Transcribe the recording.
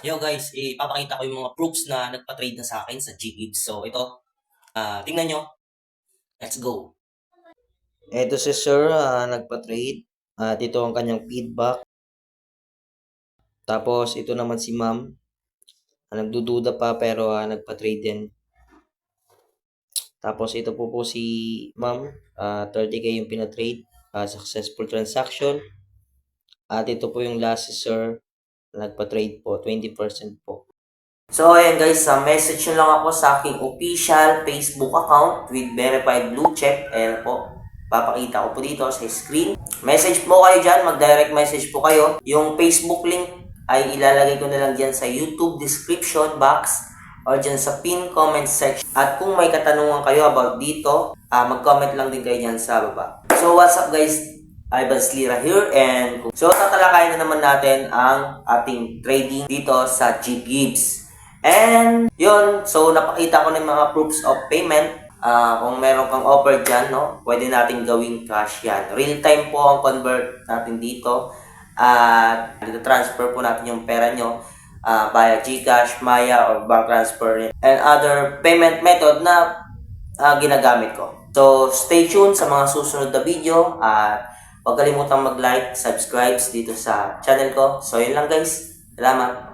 Yo guys, ipapakita ko yung mga proofs na nagpa-trade na sa akin sa Ggibbs. So ito, ah tingnan nyo. Let's go. Ito si Sir, ah, nagpa-trade. At ito ang kanyang feedback. Tapos ito naman si Ma'am. Ah, nagdududa pa pero ah, nagpa-trade din. Tapos ito po po si Ma'am. ah 30k yung pina-trade. ah, successful transaction. At ito po yung last si Sir. Nagpa-trade po. 20% po. So, ayan guys, sa message nyo lang ako sa aking official Facebook account with verified blue check. Ayan po, papakita ko po dito sa screen. Message po kayo dyan, mag-direct message po kayo. Yung Facebook link ay ilalagay ko na lang dyan sa YouTube description box or dyan sa pin comment section. At kung may katanungan kayo about dito, ah, mag-comment lang din kayo dyan sa baba. So, what's up guys? Ivan Slira here and so tatalakayin na naman natin ang ating trading dito sa G-Gibbs. And yun, so napakita ko ng mga proofs of payment. Ah, kung meron kang offer dyan, no, pwede natin gawing cash yan. Real time po ang convert natin dito. At dito transfer po natin yung pera nyo ah, via GCash, Maya, or bank transfer and other payment method na ah, ginagamit ko. So, stay tuned sa mga susunod na video at huwag kalimutang mag-like, subscribe dito sa channel ko. So, yun lang guys. Salamat.